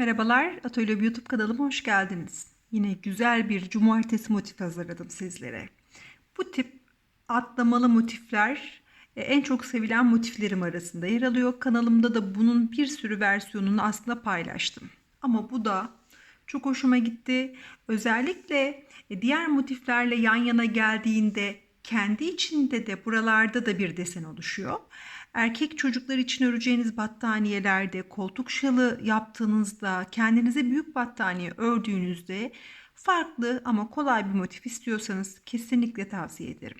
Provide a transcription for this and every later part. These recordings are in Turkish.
Merhabalar, Atölye YouTube kanalıma hoş geldiniz. Yine güzel bir cumartesi motif hazırladım sizlere. Bu tip atlamalı motifler e, en çok sevilen motiflerim arasında yer alıyor. Kanalımda da bunun bir sürü versiyonunu aslında paylaştım. Ama bu da çok hoşuma gitti. Özellikle e, diğer motiflerle yan yana geldiğinde kendi içinde de buralarda da bir desen oluşuyor. Erkek çocuklar için öreceğiniz battaniyelerde, koltuk şalı yaptığınızda, kendinize büyük battaniye ördüğünüzde farklı ama kolay bir motif istiyorsanız kesinlikle tavsiye ederim.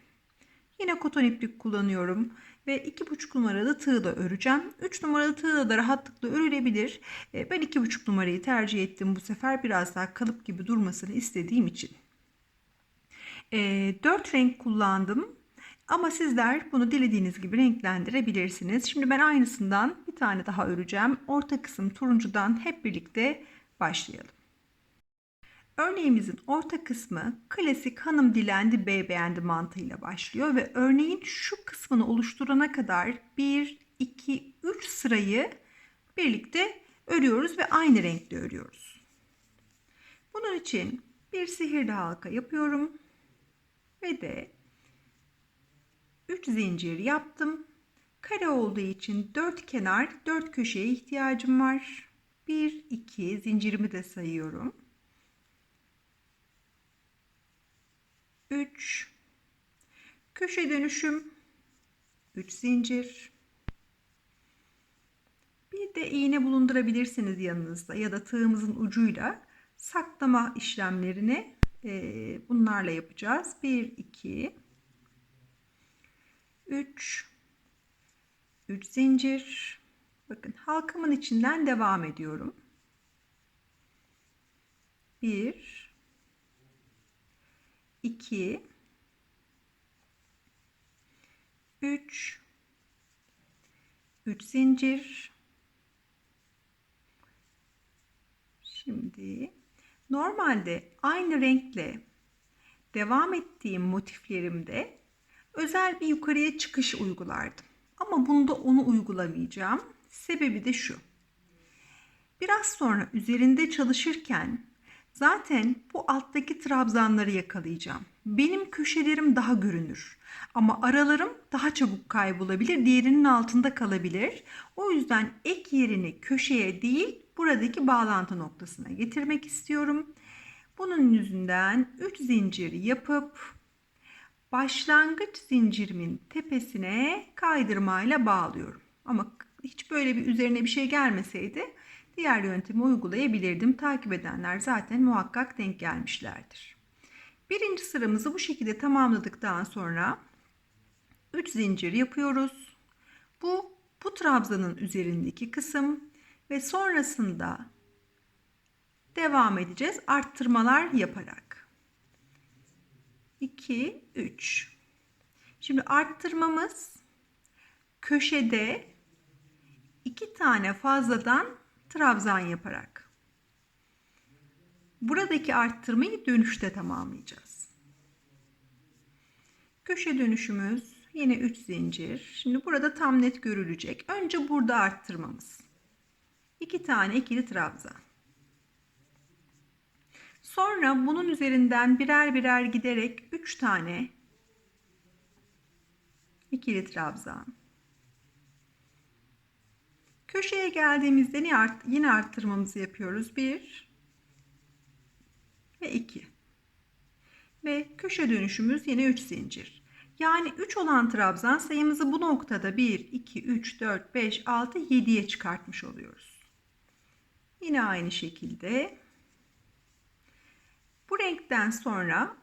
Yine koton iplik kullanıyorum ve 2,5 numaralı tığla öreceğim. 3 numaralı tığla da rahatlıkla örülebilir. E, Ben 2,5 numarayı tercih ettim bu sefer biraz daha kalıp gibi durmasını istediğim için. 4 renk kullandım. Ama sizler bunu dilediğiniz gibi renklendirebilirsiniz. Şimdi ben aynısından bir tane daha öreceğim. Orta kısım turuncudan hep birlikte başlayalım. Örneğimizin orta kısmı klasik hanım dilendi bey beğendi mantığıyla başlıyor ve örneğin şu kısmını oluşturana kadar 1, 2, 3 sırayı birlikte örüyoruz ve aynı renkte örüyoruz. Bunun için bir sihirli halka yapıyorum ve de 3 zincir yaptım. Kare olduğu için 4 kenar 4 köşeye ihtiyacım var. 1 2 zincirimi de sayıyorum. 3 köşe dönüşüm 3 zincir bir de iğne bulundurabilirsiniz yanınızda ya da tığımızın ucuyla saklama işlemlerini bunlarla yapacağız 1 2 3 3 zincir. Bakın halkamın içinden devam ediyorum. 1 2 3 3 zincir. Şimdi normalde aynı renkle devam ettiğim motiflerimde özel bir yukarıya çıkış uygulardım. Ama bunda onu uygulamayacağım. Sebebi de şu. Biraz sonra üzerinde çalışırken zaten bu alttaki trabzanları yakalayacağım. Benim köşelerim daha görünür. Ama aralarım daha çabuk kaybolabilir. Diğerinin altında kalabilir. O yüzden ek yerini köşeye değil buradaki bağlantı noktasına getirmek istiyorum. Bunun yüzünden 3 zincir yapıp başlangıç zincirimin tepesine kaydırmayla bağlıyorum. Ama hiç böyle bir üzerine bir şey gelmeseydi diğer yöntemi uygulayabilirdim. Takip edenler zaten muhakkak denk gelmişlerdir. Birinci sıramızı bu şekilde tamamladıktan sonra 3 zincir yapıyoruz. Bu bu trabzanın üzerindeki kısım ve sonrasında devam edeceğiz arttırmalar yaparak. 2 3 Şimdi arttırmamız köşede iki tane fazladan trabzan yaparak. Buradaki arttırmayı dönüşte tamamlayacağız. Köşe dönüşümüz yine 3 zincir. Şimdi burada tam net görülecek. Önce burada arttırmamız. 2 tane ikili trabzan. Sonra bunun üzerinden birer birer giderek 3 tane ikili trabzan. Köşeye geldiğimizde yine arttırmamızı yapıyoruz. 1 ve 2. Ve köşe dönüşümüz yine 3 zincir. Yani 3 olan trabzan sayımızı bu noktada 1, 2, 3, 4, 5, 6, 7'ye çıkartmış oluyoruz. Yine aynı şekilde renkten sonra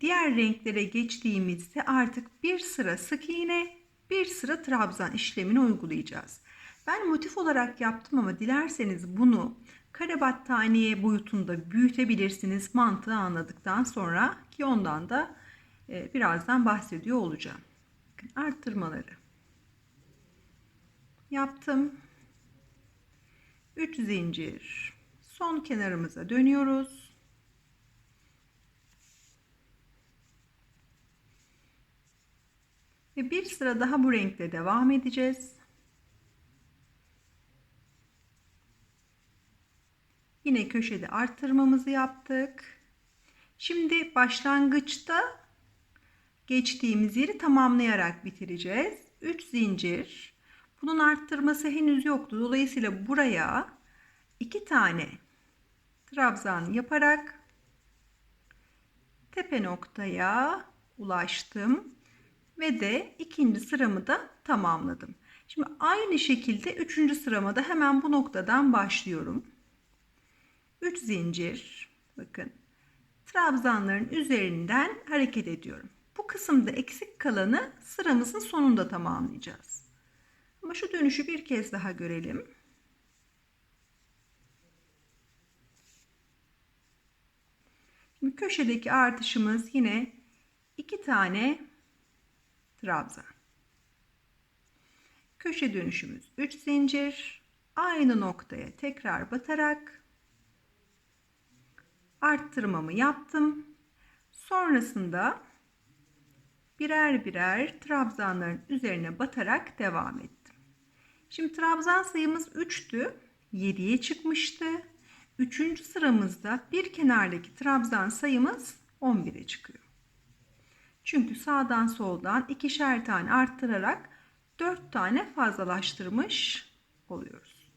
diğer renklere geçtiğimizde artık bir sıra sık iğne, bir sıra trabzan işlemini uygulayacağız. Ben motif olarak yaptım ama dilerseniz bunu kare battaniye boyutunda büyütebilirsiniz mantığı anladıktan sonra ki ondan da e, birazdan bahsediyor olacağım. Arttırmaları yaptım. 3 zincir son kenarımıza dönüyoruz. Ve bir sıra daha bu renkle devam edeceğiz. Yine köşede arttırmamızı yaptık. Şimdi başlangıçta geçtiğimiz yeri tamamlayarak bitireceğiz. 3 zincir. Bunun arttırması henüz yoktu. Dolayısıyla buraya 2 tane trabzan yaparak tepe noktaya ulaştım ve de ikinci sıramı da tamamladım. Şimdi aynı şekilde üçüncü sırama da hemen bu noktadan başlıyorum. 3 zincir bakın trabzanların üzerinden hareket ediyorum. Bu kısımda eksik kalanı sıramızın sonunda tamamlayacağız. Ama şu dönüşü bir kez daha görelim. Şimdi köşedeki artışımız yine iki tane trabzan. Köşe dönüşümüz 3 zincir. Aynı noktaya tekrar batarak arttırmamı yaptım. Sonrasında birer birer trabzanların üzerine batarak devam ettim. Şimdi trabzan sayımız 3'tü. 7'ye çıkmıştı. Üçüncü sıramızda bir kenardaki trabzan sayımız 11'e çıkıyor. Çünkü sağdan soldan ikişer tane arttırarak 4 tane fazlalaştırmış oluyoruz.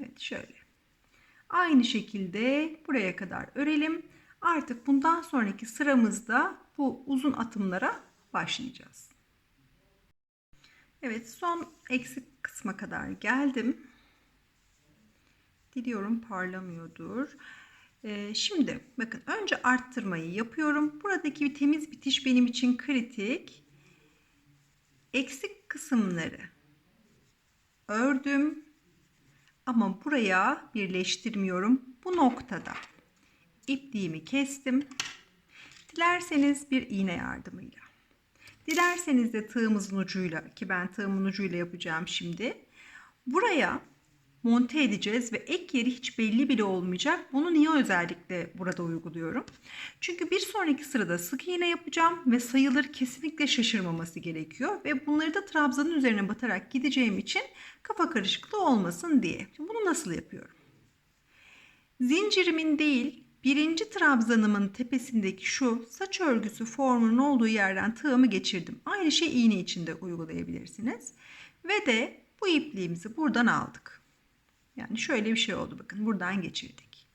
Evet şöyle. Aynı şekilde buraya kadar örelim. Artık bundan sonraki sıramızda bu uzun atımlara başlayacağız. Evet son eksik kısma kadar geldim. Diliyorum parlamıyordur. Ee, şimdi bakın önce arttırmayı yapıyorum. Buradaki bir temiz bitiş benim için kritik. Eksik kısımları ördüm. Ama buraya birleştirmiyorum. Bu noktada ipliğimi kestim. Dilerseniz bir iğne yardımıyla. Dilerseniz de tığımızın ucuyla ki ben tığımın ucuyla yapacağım şimdi. Buraya monte edeceğiz ve ek yeri hiç belli bile olmayacak. Bunu niye özellikle burada uyguluyorum? Çünkü bir sonraki sırada sık iğne yapacağım ve sayıları kesinlikle şaşırmaması gerekiyor. Ve bunları da trabzanın üzerine batarak gideceğim için kafa karışıklığı olmasın diye. Şimdi bunu nasıl yapıyorum? Zincirimin değil birinci trabzanımın tepesindeki şu saç örgüsü formunun olduğu yerden tığımı geçirdim. Aynı şey iğne içinde uygulayabilirsiniz. Ve de bu ipliğimizi buradan aldık. Yani şöyle bir şey oldu bakın buradan geçirdik.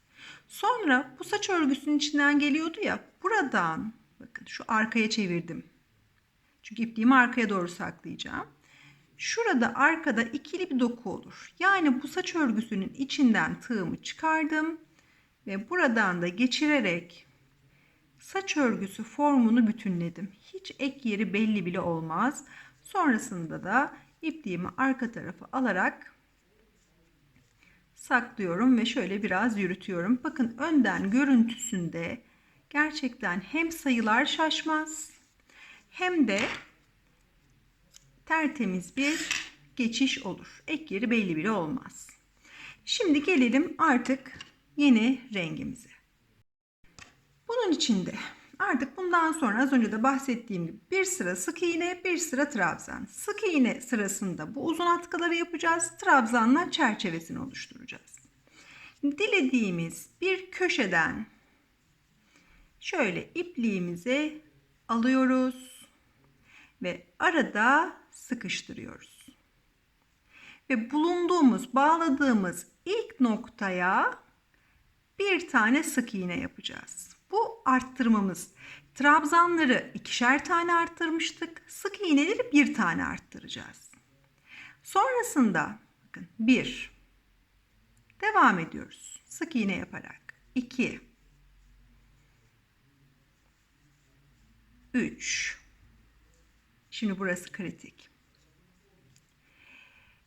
Sonra bu saç örgüsünün içinden geliyordu ya buradan bakın şu arkaya çevirdim. Çünkü ipliğimi arkaya doğru saklayacağım. Şurada arkada ikili bir doku olur. Yani bu saç örgüsünün içinden tığımı çıkardım ve buradan da geçirerek saç örgüsü formunu bütünledim. Hiç ek yeri belli bile olmaz. Sonrasında da ipliğimi arka tarafa alarak saklıyorum ve şöyle biraz yürütüyorum. Bakın önden görüntüsünde gerçekten hem sayılar şaşmaz hem de tertemiz bir geçiş olur. Ek yeri belli bile olmaz. Şimdi gelelim artık yeni rengimize. Bunun içinde artık bundan sonra az önce de bahsettiğim gibi bir sıra sık iğne, bir sıra trabzan. Sık iğne sırasında bu uzun atkıları yapacağız. Trabzanla çerçevesini oluşturacağız. Dilediğimiz bir köşeden şöyle ipliğimizi alıyoruz ve arada sıkıştırıyoruz. Ve bulunduğumuz, bağladığımız ilk noktaya bir tane sık iğne yapacağız. Bu arttırmamız. Trabzanları ikişer tane arttırmıştık. Sık iğneleri bir tane arttıracağız. Sonrasında bakın bir devam ediyoruz. Sık iğne yaparak. 2 3 Şimdi burası kritik.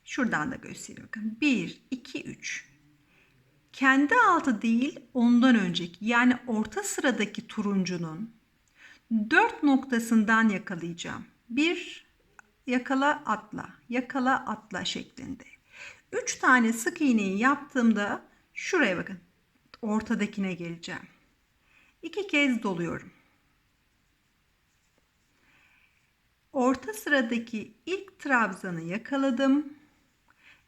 Şuradan da göstereyim. Bakın 1 2 3 kendi altı değil ondan önceki yani orta sıradaki turuncunun dört noktasından yakalayacağım. Bir yakala atla, yakala atla şeklinde. Üç tane sık iğneyi yaptığımda şuraya bakın ortadakine geleceğim. İki kez doluyorum. Orta sıradaki ilk trabzanı yakaladım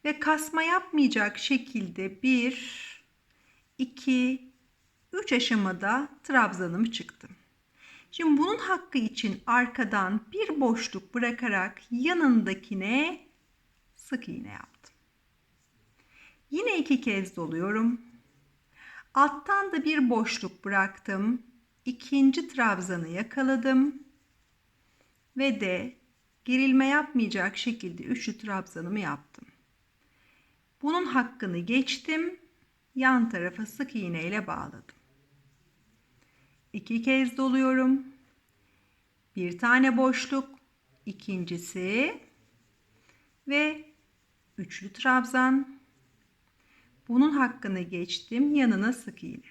ve kasma yapmayacak şekilde 1 2 3 aşamada trabzanım çıktım. Şimdi bunun hakkı için arkadan bir boşluk bırakarak yanındakine sık iğne yaptım. Yine iki kez doluyorum. Alttan da bir boşluk bıraktım. İkinci trabzanı yakaladım. Ve de gerilme yapmayacak şekilde üçlü trabzanımı yaptım. Bunun hakkını geçtim. Yan tarafa sık iğne ile bağladım. İki kez doluyorum. Bir tane boşluk, ikincisi ve üçlü trabzan. Bunun hakkını geçtim. Yanına sık iğne.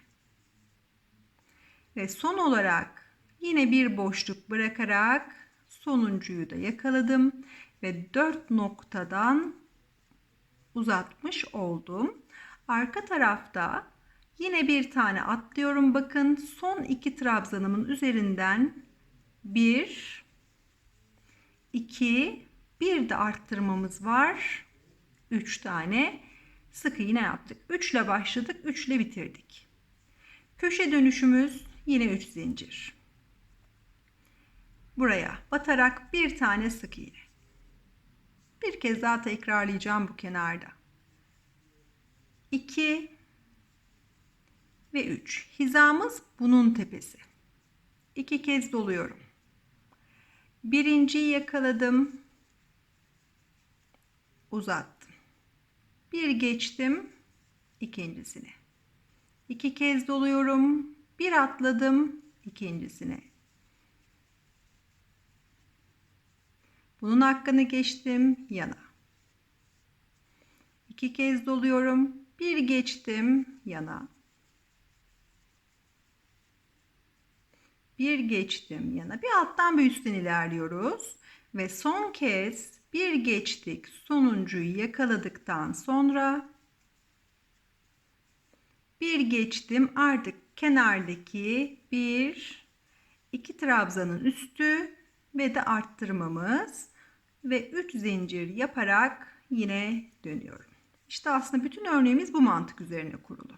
Ve son olarak yine bir boşluk bırakarak sonuncuyu da yakaladım ve dört noktadan uzatmış oldum. Arka tarafta yine bir tane atlıyorum. Bakın son iki trabzanımın üzerinden bir, iki, bir de arttırmamız var. Üç tane sık iğne yaptık. Üçle başladık, üçle bitirdik. Köşe dönüşümüz yine üç zincir. Buraya batarak bir tane sık iğne. Bir kez daha tekrarlayacağım bu kenarda. 2 ve 3. Hizamız bunun tepesi. İki kez doluyorum. Birinciyi yakaladım. Uzattım. Bir geçtim. ikincisine. İki kez doluyorum. Bir atladım. ikincisine. Bunun hakkını geçtim yana. İki kez doluyorum. Bir geçtim yana. Bir geçtim yana. Bir alttan bir üstten ilerliyoruz. Ve son kez bir geçtik. Sonuncuyu yakaladıktan sonra bir geçtim. Artık kenardaki bir iki trabzanın üstü ve de arttırmamız ve 3 zincir yaparak yine dönüyorum. İşte aslında bütün örneğimiz bu mantık üzerine kurulu.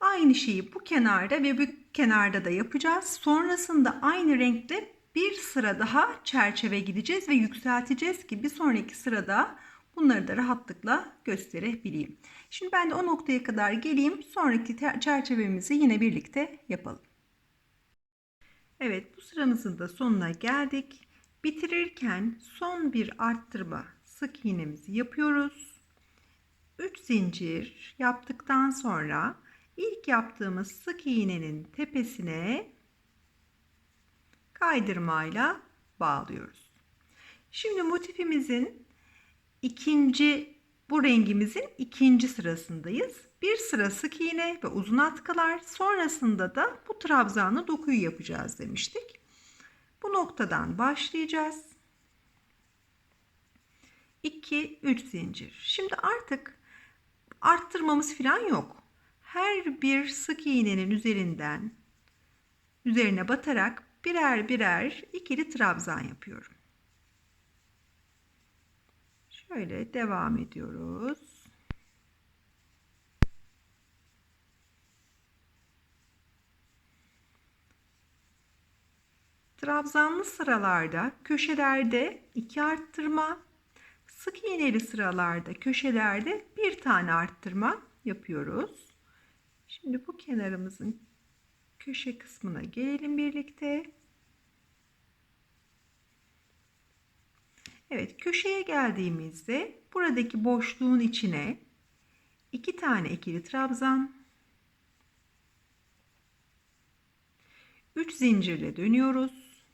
Aynı şeyi bu kenarda ve bu kenarda da yapacağız. Sonrasında aynı renkte bir sıra daha çerçeve gideceğiz ve yükselteceğiz ki bir sonraki sırada bunları da rahatlıkla gösterebileyim. Şimdi ben de o noktaya kadar geleyim. Sonraki çerçevemizi yine birlikte yapalım. Evet bu sıramızın da sonuna geldik. Bitirirken son bir arttırma sık iğnemizi yapıyoruz. 3 zincir yaptıktan sonra ilk yaptığımız sık iğnenin tepesine kaydırmayla bağlıyoruz. Şimdi motifimizin ikinci bu rengimizin ikinci sırasındayız. Bir sıra sık iğne ve uzun atkılar sonrasında da bu trabzanlı dokuyu yapacağız demiştik. Bu noktadan başlayacağız. 2 3 zincir. Şimdi artık arttırmamız falan yok. Her bir sık iğnenin üzerinden üzerine batarak birer birer ikili trabzan yapıyorum. Şöyle devam ediyoruz. Trabzanlı sıralarda köşelerde iki arttırma, sık iğneli sıralarda köşelerde bir tane arttırma yapıyoruz. Şimdi bu kenarımızın köşe kısmına gelelim birlikte. Evet köşeye geldiğimizde buradaki boşluğun içine iki tane ikili trabzan 3 zincirle dönüyoruz.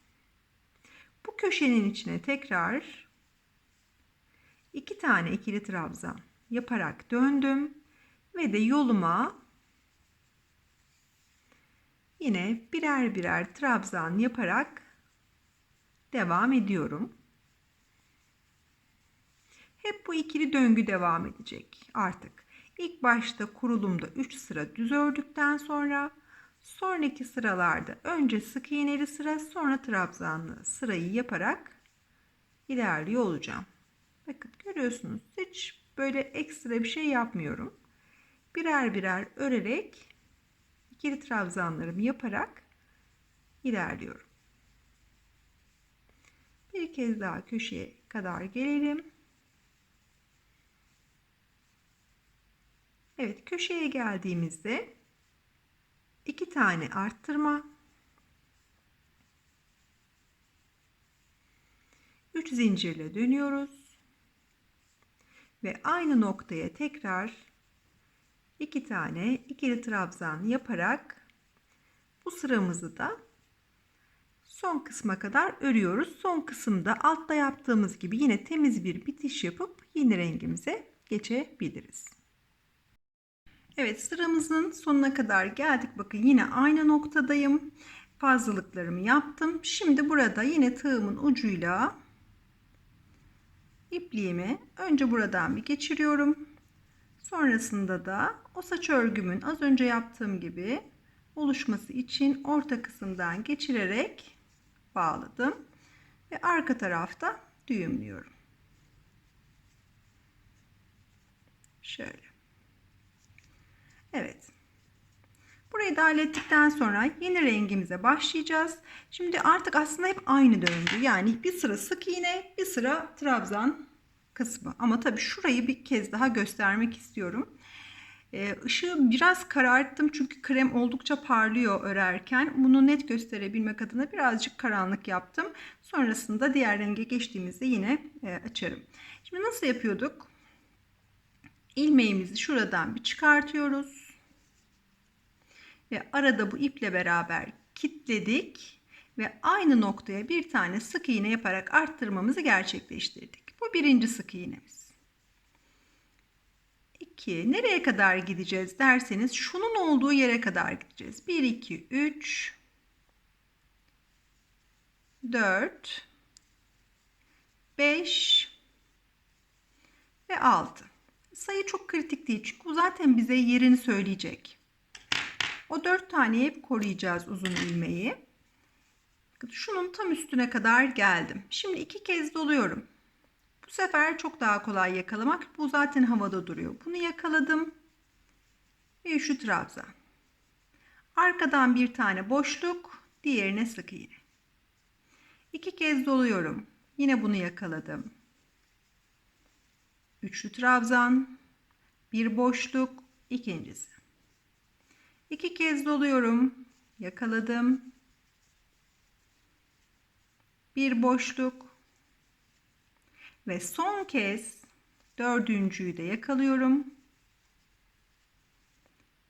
Bu köşenin içine tekrar iki tane ikili trabzan yaparak döndüm ve de yoluma yine birer birer trabzan yaparak devam ediyorum. Hep bu ikili döngü devam edecek artık. İlk başta kurulumda 3 sıra düz ördükten sonra Sonraki sıralarda önce sık iğneli sıra sonra trabzanlı sırayı yaparak ilerliyor olacağım. Bakın görüyorsunuz hiç böyle ekstra bir şey yapmıyorum. Birer birer örerek ikili trabzanlarımı yaparak ilerliyorum. Bir kez daha köşeye kadar gelelim. Evet köşeye geldiğimizde iki tane arttırma 3 zincirle dönüyoruz ve aynı noktaya tekrar iki tane ikili trabzan yaparak bu sıramızı da son kısma kadar örüyoruz. Son kısımda altta yaptığımız gibi yine temiz bir bitiş yapıp yeni rengimize geçebiliriz. Evet sıramızın sonuna kadar geldik. Bakın yine aynı noktadayım. Fazlalıklarımı yaptım. Şimdi burada yine tığımın ucuyla ipliğimi önce buradan bir geçiriyorum. Sonrasında da o saç örgümün az önce yaptığım gibi oluşması için orta kısımdan geçirerek bağladım. Ve arka tarafta düğümlüyorum. Şöyle. Evet. Burayı da hallettikten sonra yeni rengimize başlayacağız. Şimdi artık aslında hep aynı döngü. Yani bir sıra sık iğne, bir sıra trabzan kısmı. Ama tabii şurayı bir kez daha göstermek istiyorum. Ee, biraz kararttım çünkü krem oldukça parlıyor örerken. Bunu net gösterebilmek adına birazcık karanlık yaptım. Sonrasında diğer renge geçtiğimizde yine e, açarım. Şimdi nasıl yapıyorduk? ilmeğimizi şuradan bir çıkartıyoruz. Ve arada bu iple beraber kilitledik ve aynı noktaya bir tane sık iğne yaparak arttırmamızı gerçekleştirdik. Bu birinci sık iğnemiz. 2. Nereye kadar gideceğiz derseniz şunun olduğu yere kadar gideceğiz. 1 2 3 4 5 ve 6 sayı çok kritik değil. Çünkü bu zaten bize yerini söyleyecek. O dört taneyi hep koruyacağız uzun ilmeği. Şunun tam üstüne kadar geldim. Şimdi iki kez doluyorum. Bu sefer çok daha kolay yakalamak. Bu zaten havada duruyor. Bunu yakaladım. Ve şu trabzan. Arkadan bir tane boşluk. Diğerine sık iğne. İki kez doluyorum. Yine bunu yakaladım. Üçlü trabzan, bir boşluk, ikincisi. İki kez doluyorum, yakaladım. Bir boşluk ve son kez dördüncüyü de yakalıyorum.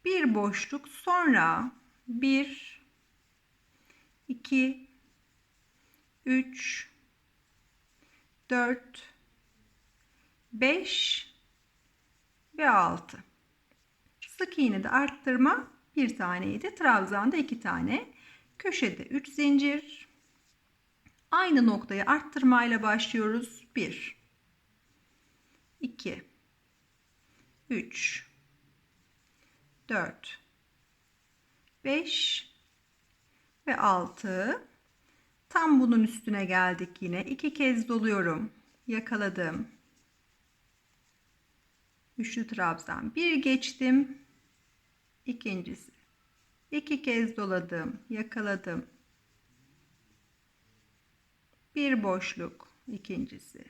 Bir boşluk sonra bir, iki, üç, dört, 5 ve 6. Sık iğnede arttırma bir taneydi. Trabzanda iki tane. Köşede 3 zincir. Aynı noktayı arttırmayla başlıyoruz. 1 2 3 4 5 ve 6 tam bunun üstüne geldik yine. İki kez doluyorum. Yakaladım. Üçlü trabzan. Bir geçtim ikincisi iki kez doladım yakaladım. Bir boşluk ikincisi.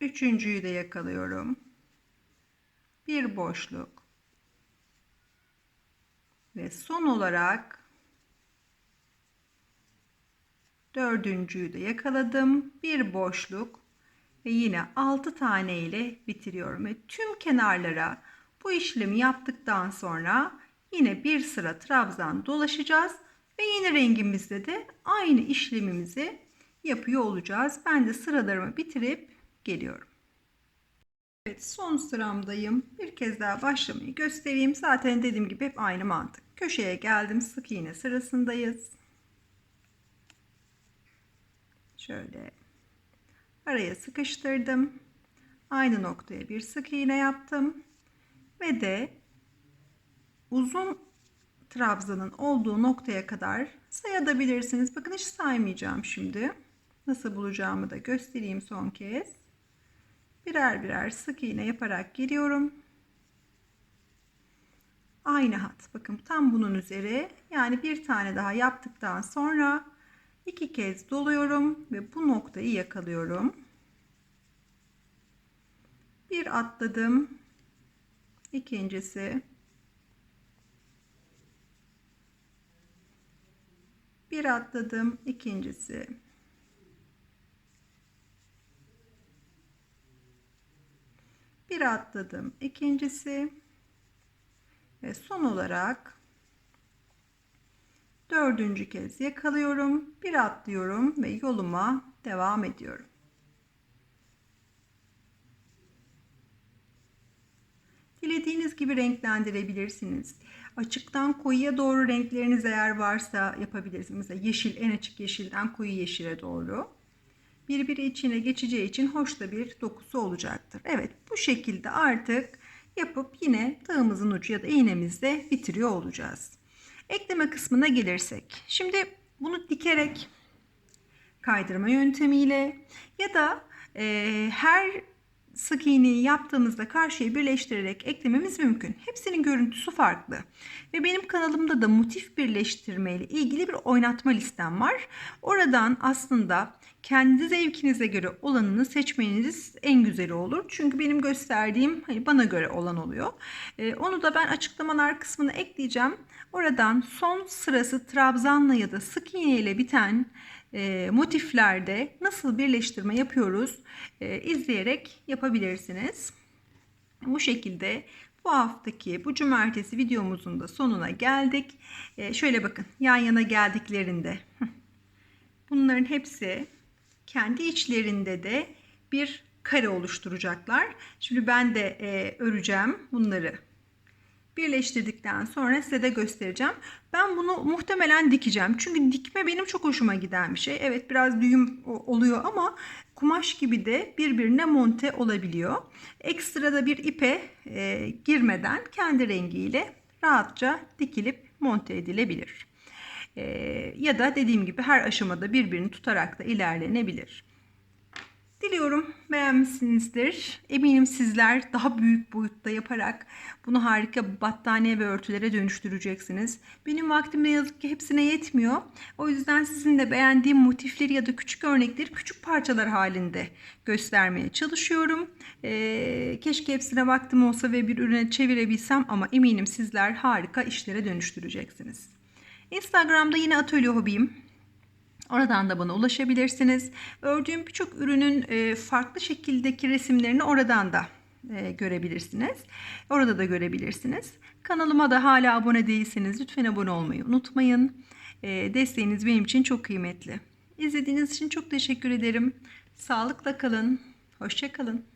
Üçüncüyü de yakalıyorum. Bir boşluk. Ve son olarak dördüncüyü de yakaladım. Bir boşluk ve yine 6 tane ile bitiriyorum ve tüm kenarlara bu işlemi yaptıktan sonra yine bir sıra trabzan dolaşacağız ve yeni rengimizde de aynı işlemimizi yapıyor olacağız. Ben de sıralarımı bitirip geliyorum. Evet son sıramdayım. Bir kez daha başlamayı göstereyim. Zaten dediğim gibi hep aynı mantık. Köşeye geldim. Sık iğne sırasındayız. Şöyle araya sıkıştırdım. Aynı noktaya bir sık iğne yaptım. Ve de uzun trabzanın olduğu noktaya kadar sayabilirsiniz. Bakın hiç saymayacağım şimdi. Nasıl bulacağımı da göstereyim son kez. Birer birer sık iğne yaparak giriyorum. Aynı hat. Bakın tam bunun üzeri. Yani bir tane daha yaptıktan sonra iki kez doluyorum ve bu noktayı yakalıyorum. Bir atladım. İkincisi. Bir atladım. ikincisi. Bir atladım. ikincisi. Ve son olarak dördüncü kez yakalıyorum. Bir atlıyorum ve yoluma devam ediyorum. Dilediğiniz gibi renklendirebilirsiniz. Açıktan koyuya doğru renkleriniz eğer varsa yapabilirsiniz. Mesela yeşil en açık yeşilden koyu yeşile doğru. Birbiri içine geçeceği için hoş da bir dokusu olacaktır. Evet bu şekilde artık yapıp yine tığımızın ucu ya da iğnemizle bitiriyor olacağız. Ekleme kısmına gelirsek. Şimdi bunu dikerek kaydırma yöntemiyle ya da e, her sık iğneyi yaptığımızda karşıya birleştirerek eklememiz mümkün. Hepsinin görüntüsü farklı. Ve benim kanalımda da motif birleştirme ile ilgili bir oynatma listem var. Oradan aslında kendi zevkinize göre olanını seçmeniz en güzeli olur. Çünkü benim gösterdiğim hani bana göre olan oluyor. Ee, onu da ben açıklamalar kısmına ekleyeceğim. Oradan son sırası trabzanla ya da sık iğne ile biten e, motiflerde nasıl birleştirme yapıyoruz e, izleyerek yapabilirsiniz. Bu şekilde bu haftaki bu cumartesi videomuzun da sonuna geldik. E, şöyle bakın yan yana geldiklerinde bunların hepsi kendi içlerinde de bir kare oluşturacaklar. Şimdi ben de e, öreceğim bunları birleştirdikten sonra size de göstereceğim. Ben bunu muhtemelen dikeceğim. Çünkü dikme benim çok hoşuma giden bir şey. Evet biraz düğüm oluyor ama kumaş gibi de birbirine monte olabiliyor. Ekstra da bir ipe e, girmeden kendi rengiyle rahatça dikilip monte edilebilir. E, ya da dediğim gibi her aşamada birbirini tutarak da ilerlenebilir. Diliyorum beğenmişsinizdir. Eminim sizler daha büyük boyutta yaparak bunu harika battaniye ve örtülere dönüştüreceksiniz. Benim vaktim ne yazık ki hepsine yetmiyor. O yüzden sizin de beğendiğim motifleri ya da küçük örnekleri küçük parçalar halinde göstermeye çalışıyorum. Ee, keşke hepsine vaktim olsa ve bir ürüne çevirebilsem ama eminim sizler harika işlere dönüştüreceksiniz. Instagram'da yine atölye hobiyim. Oradan da bana ulaşabilirsiniz. Ördüğüm birçok ürünün e, farklı şekildeki resimlerini oradan da e, görebilirsiniz. Orada da görebilirsiniz. Kanalıma da hala abone değilseniz lütfen abone olmayı unutmayın. E, desteğiniz benim için çok kıymetli. İzlediğiniz için çok teşekkür ederim. Sağlıkla kalın. Hoşçakalın.